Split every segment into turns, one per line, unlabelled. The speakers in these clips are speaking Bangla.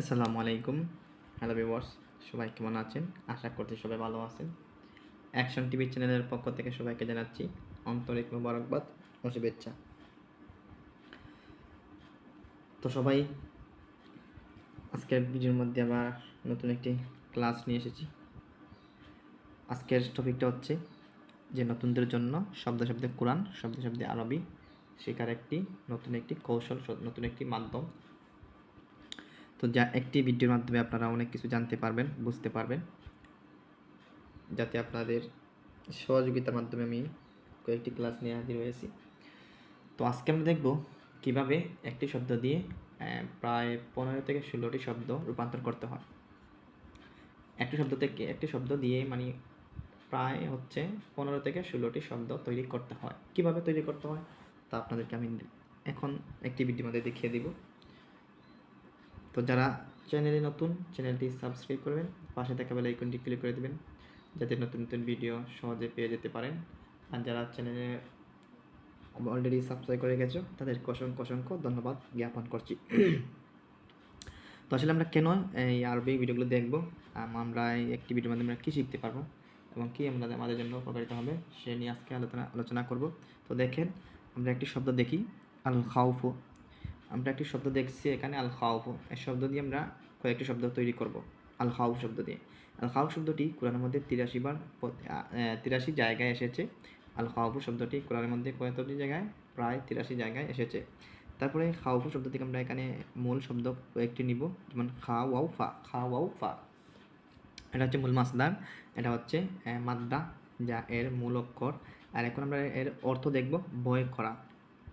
আসসালামু আলাইকুম। হ্যালো ভিউয়ার্স সবাই কেমন আছেন? আশা করছি সবাই ভালো আছেন। অ্যাকশন টিভি চ্যানেলের পক্ষ থেকে সবাইকে জানাচ্ছি আন্তরিক মোবারকবাদ ও শুভেচ্ছা। তো সবাই, আজকের ভিডিওর মধ্যে আবার নতুন একটি ক্লাস নিয়ে এসেছি। আজকের টপিকটা হচ্ছে যে নতুনদের জন্য শব্দ শব্দে কোরআন শব্দ শব্দে আরবি শেখার একটি, নতুন একটি কৌশল, নতুন একটি মাধ্যম। তো যা, একটি ভিডিওর মাধ্যমে আপনারা অনেক কিছু জানতে পারবেন, বুঝতে পারবেন। যাতে আপনাদের সহযোগিতার মাধ্যমে আমি কয়েকটি ক্লাস নিয়ে হাজির হয়েছি। তো আজকে আমরা দেখব কীভাবে একটি শব্দ দিয়ে প্রায় পনেরো থেকে ষোলোটি শব্দ রূপান্তর করতে হয়। একটি শব্দ থেকে একটি শব্দ দিয়ে মানে প্রায় হচ্ছে পনেরো থেকে ষোলোটি শব্দ তৈরি করতে হয়। কীভাবে তৈরি করতে হয় তা আপনাদেরকে আমি এখন একটি ভিডিওর মধ্যে দেখিয়ে দিব। তো যারা চ্যানেলে নতুন, চ্যানেলটি সাবস্ক্রাইব করবেন, পাশে থাকা বেল আইকনটি ক্লিক করে দেবেন, যাতে নতুন নতুন ভিডিও সহজে পেয়ে যেতে পারেন। আর যারা চ্যানেলে অলরেডি সাবস্ক্রাইব করে গেছো, তাদেরকে অসংখ্য অসংখ্য ধন্যবাদ জ্ঞাপন করছি। তো আসলে আমরা কেন এই আরবি ভিডিওগুলো দেখব? আমরা এই একটি ভিডিওর মাধ্যমে আমরা কী শিখতে পারব? এবং কী আমরা আমাদের জন্য উপকারিত হবে? সে নিয়ে আজকে আলোচনা আলোচনা করব। তো দেখেন, আমরা একটি শব্দ দেখি আল খাউফু আমরা একটি শব্দ দেখছি এখানে আল খাউফ এই শব্দ দিয়ে আমরা কয়েকটি শব্দ তৈরি করব। আল খাউফ শব্দ দিয়ে। আল খাউফ শব্দটি কোরআনের মধ্যে তিরাশি বার তিরাশি জায়গায় এসেছে। আল খাউফ শব্দটি কোরআনের মধ্যে কয়েকটি জায়গায়? প্রায় তিরাশি জায়গায় এসেছে। তারপরে খাউফ শব্দ থেকে আমরা এখানে মূল শব্দ কয়েকটি নিব, যেমন খা ওয়াউ ফা খা ওয়াউ ফা এটা হচ্ছে মূল মাসদার, এটা হচ্ছে মাদ্দা, যা এর মূল অক্ষর। আর এখন আমরা এর অর্থ দেখব বয় করা।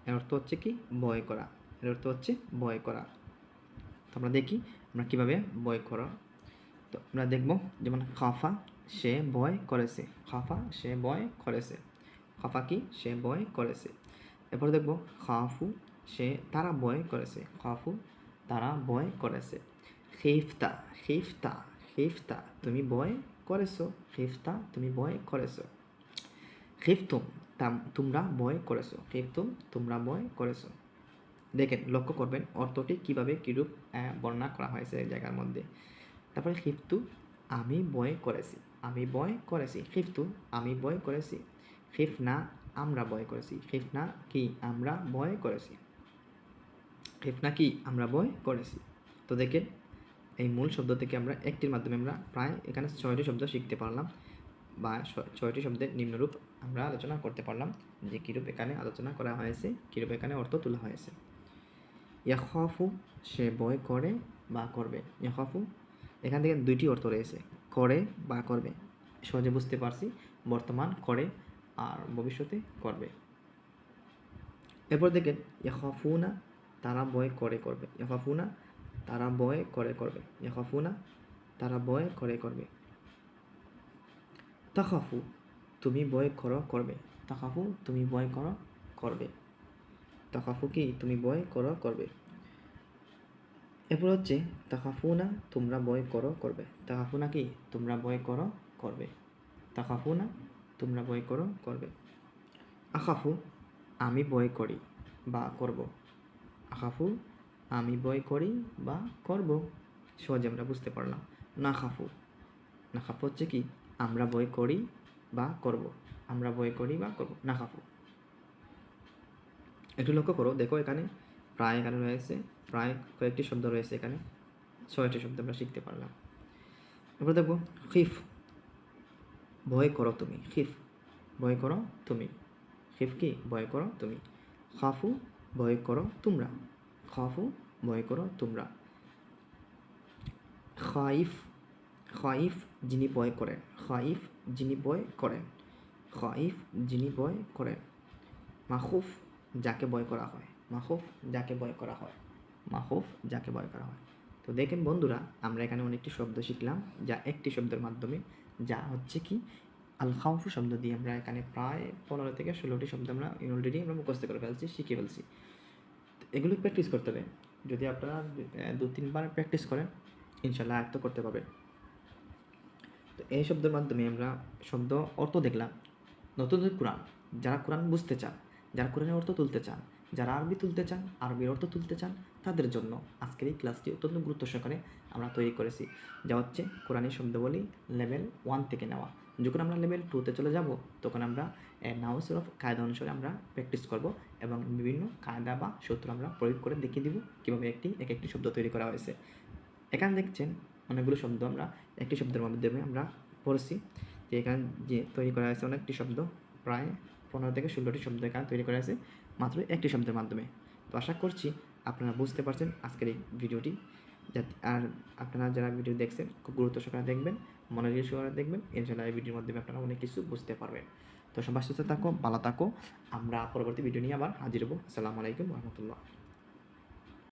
এর অর্থ হচ্ছে কি? বয় করা। এর অর্থ হচ্ছে বয় করা। তো আমরা দেখি আমরা কীভাবে বয় করা। তো আমরা দেখব যেমন খাফা সে বয় করেছে। খাফা সে বয় করেছে। খাফা কি? সে বয় করেছে। এরপর দেখব খাফু সে তারা বয় করেছে। খাফু তারা বয় করেছে। খিফতা খিফতা খিফতা তুমি বয় করেছ। খিফতা তুমি বয় করেছ। খিফতুম তাম, তোমরা বয় করেছ। খিফতুম তোমরা বয় করেছ। দেখেন, লক্ষ্য করবেন অর্থটি কীভাবে কীরূপ বর্ণনা করা হয়েছে জায়গার মধ্যে। তারপরে খিফতু আমি বয় করেছি, আমি বয় করেছি। খিফতু আমি বয় করেছি খিফ না আমরা বয় করেছি। খিফ না কি আমরা বয় করেছি? খিফ না কি আমরা বয় করেছি? তো দেখেন, এই মূল শব্দ থেকে আমরা একটির মাধ্যমে আমরা প্রায় এখানে ছয়টি শব্দ শিখতে পারলাম বা ছয়টি শব্দের নিম্নরূপ আমরা আলোচনা করতে পারলাম যে কীরূপ এখানে আলোচনা করা হয়েছে, কীরূপ এখানে অর্থ তোলা হয়েছে। ইয়াখাফু, সে বয় করে, বা করবে। ইয়াখাফু, এখান থেকে দুইটি অর্থ রয়েছে। করে, বা করবে। সহজে বুঝতে পারছি। বর্তমান, করে, আর ভবিষ্যতে, করবে। এরপর দেখেন, ইয়াখাফুনা, তারা বয় করে, করবে। ইয়াখাফুনা, তারা বয় করে, করবে। ইয়াখাফুনা, তারা বয় করে, করবে। তাখাফু, তুমি বয় করো, করবে। তাখাফু, তুমি বয় করো, করবে। তাকাফু কি তুমি বয় করো, করবে। এরপর হচ্ছে তাকাফুনা তোমরা বয় করো, করবে। তাকাফুনা কি? তোমরা বয় করো, করবে। তাকাফুনা তোমরা বয় করো, করবে। আখাফু, আমি বয় করি বা করব। আকাফু আমি বয় করি বা করব। সহজে আমরা বুঝতে পারলাম। না খাফু না খাফু হচ্ছে কি? আমরা বয় করি বা করব। আমরা বয় করি বা করব। না খাফু একটু লক্ষ্য করো, দেখো এখানে প্রায় এখানে রয়েছে, প্রায় কয়েকটি শব্দ রয়েছে এখানে, ছয়টি শব্দ আমরা শিখতে পারলাম। এরপর দেখব খিফ, ভয় করো তুমি, খিফ, ভয় করো তুমি, খিফ কি? ভয় করো তুমি, খাফু, ভয় করো তোমরা, খাফু, ভয় করো তোমরা। খাইফ খাইফ যিনি ভয় করেন, খাইফ যিনি ভয় করেন, খাইফ যিনি ভয় করেন। মাখুফ যাকে ভয় করা হয়। মাখুফ যাকে ভয় করা হয়। মাখুফ যাকে ভয় করা হয়। তো দেখেন বন্ধুরা, আমরা এখানে অনেকটি শব্দ শিখলাম, যা একটি শব্দের মাধ্যমে, যা হচ্ছে কি আল খাউফু শব্দ দিয়ে আমরা এখানে প্রায় পনেরো থেকে ষোলোটি শব্দ আমরা অলরেডি আমরা মুখস্থ করে ফেলছি শিখে ফেলছি। এগুলো প্র্যাকটিস করতে হবে। যদি আপনারা দু, তিনবার প্র্যাকটিস করেন ইনশাল্লাহ আয়ত্ত করতে পারবেন। তো এই শব্দের মাধ্যমে আমরা শব্দ অর্থ দেখলাম। নতুন কোরআন, যারা কোরআন বুঝতে চান যারা কোরআনের অর্থ তুলতে চান, যারা আরবি তুলতে চান, আরবির অর্থ তুলতে চান, তাদের জন্য আজকের এই ক্লাসটি অত্যন্ত গুরুত্ব সহকারে আমরা তৈরি করেছি। যা হচ্ছে কোরআনী শব্দবলী লেভেল ওয়ান থেকে নেওয়া। যখন আমরা লেভেল টুতে চলে যাব, তখন আমরা নাউসের অফ কায়দা অনুসারে আমরা প্র্যাকটিস করব এবং বিভিন্ন কায়দা বা সূত্র আমরা প্রয়োগ করে দেখিয়ে দিব কীভাবে একটি এক একটি শব্দ তৈরি করা হয়েছে। এখানে দেখছেন অনেকগুলো শব্দ আমরা, একটি শব্দের মাধ্যমে আমরা পড়েছি। যে এখানে যে তৈরি করা হয়েছে অনেকটি শব্দ, প্রায় পনেরো থেকে ষোলোটি শব্দের গান তৈরি করা আছে, মাত্র একটি শব্দের মাধ্যমে। তো আশা করছি আপনারা বুঝতে পারছেন আজকের এই ভিডিওটি। আর আপনারা যারা ভিডিও দেখছেন, খুব গুরুত্ব সহকারে দেখবেন, মনোযোগ সহকারে দেখবেন ইনশাল্লাহ এই ভিডিওর মাধ্যমে আপনারা অনেক কিছু বুঝতে পারবেন। তো সবাই সুস্থ থাকো, ভালো থাকো, আমরা পরবর্তী ভিডিও নিয়ে আবার হাজির হব। আসসালামু আলাইকুম রহমতুল্লাহ।